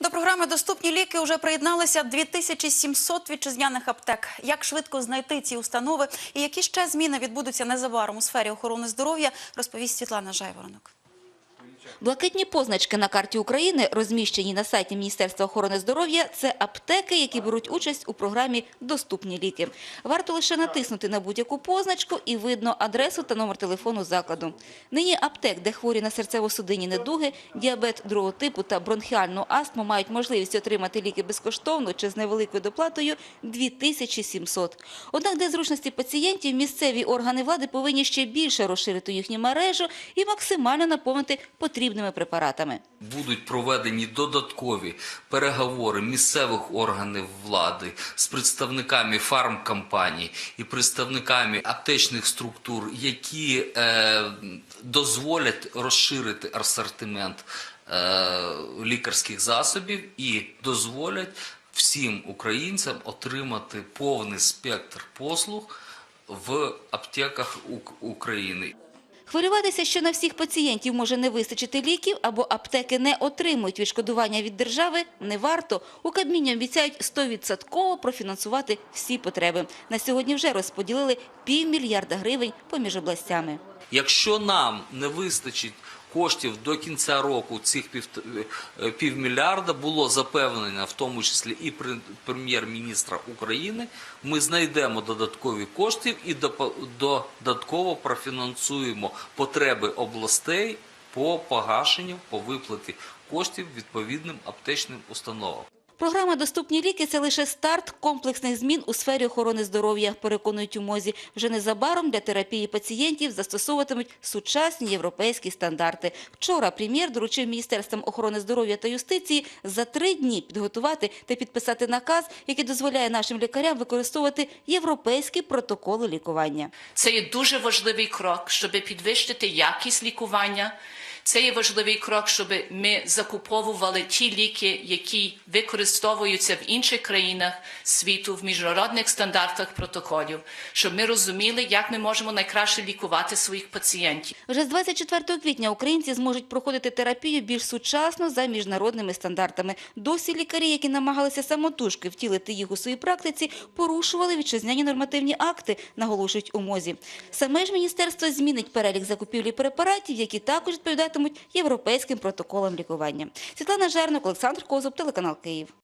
До програми Доступні ліки вже приєдналися 2700 вітчизняних аптек. Як швидко знайти ці установи і які ще зміни відбудуться незабаром у сфері охорони здоров'я, розповість Світлана Жайворонок. Блакитні позначки на карті України, розміщені на сайті Міністерства охорони здоров'я, це аптеки, які беруть участь у програмі «Доступні ліки». Варто лише натиснути на будь-яку позначку і видно адресу та номер телефону закладу. Нині аптек, де хворі на серцево-судинні недуги, діабет другого типу та бронхіальну астму мають можливість отримати ліки безкоштовно чи з невеликою доплатою 2700. Однак для зручності пацієнтів місцеві органи влади повинні ще більше розширити їхню мережу і максимально наповнити потрібними препаратами. Будуть проведені додаткові переговори місцевих органів влади з представниками фармкомпаній і представниками аптечних структур, які е, дозволять розширити асортимент е, лікарських засобів і дозволять всім українцям отримати повний спектр послуг в аптеках України. Хвилюватися, що на всіх пацієнтів може не вистачити ліків або аптеки не отримують відшкодування від держави, не варто. У Кабміні обіцяють 100% профінансувати всі потреби. На сьогодні вже розподілили півмільярда гривень поміж областями. Якщо нам не вистачить коштів до кінця року цих пів, е, було запевнено, в тому числі і прем'єр-міністра України, ми знайдемо додаткові кошти і додатково профінансуємо потреби областей по погашенню, по виплаті коштів відповідним аптечним установам. Програма «Доступні ліки» – це лише старт комплексних змін у сфері охорони здоров'я, переконують у МОЗі. Вже незабаром для терапії пацієнтів застосовуватимуть сучасні європейські стандарти. Вчора прем'єр доручив Міністерствам охорони здоров'я та юстиції за три дні підготувати та підписати наказ, який дозволяє нашим лікарям використовувати європейські протоколи лікування. Це є дуже важливий крок, щоб підвищити якість лікування. Це є важливий крок, щоб ми закуповували ті ліки, які використовуються в інших країнах світу в міжнародних стандартах протоколів, щоб ми розуміли, як ми можемо найкраще лікувати своїх пацієнтів. Вже з 24 квітня українці зможуть проходити терапію більш сучасно за міжнародними стандартами. Досі лікарі, які намагалися самотужки втілити їх у своїй практиці, порушували вітчизняні нормативні акти, наголошують у МОЗі. Саме ж міністерство змінить перелік закупівлі препаратів, які також відповідатимуть європейським протоколам лікування. Світлана Жернок, Олександр Козуб, телеканал Київ.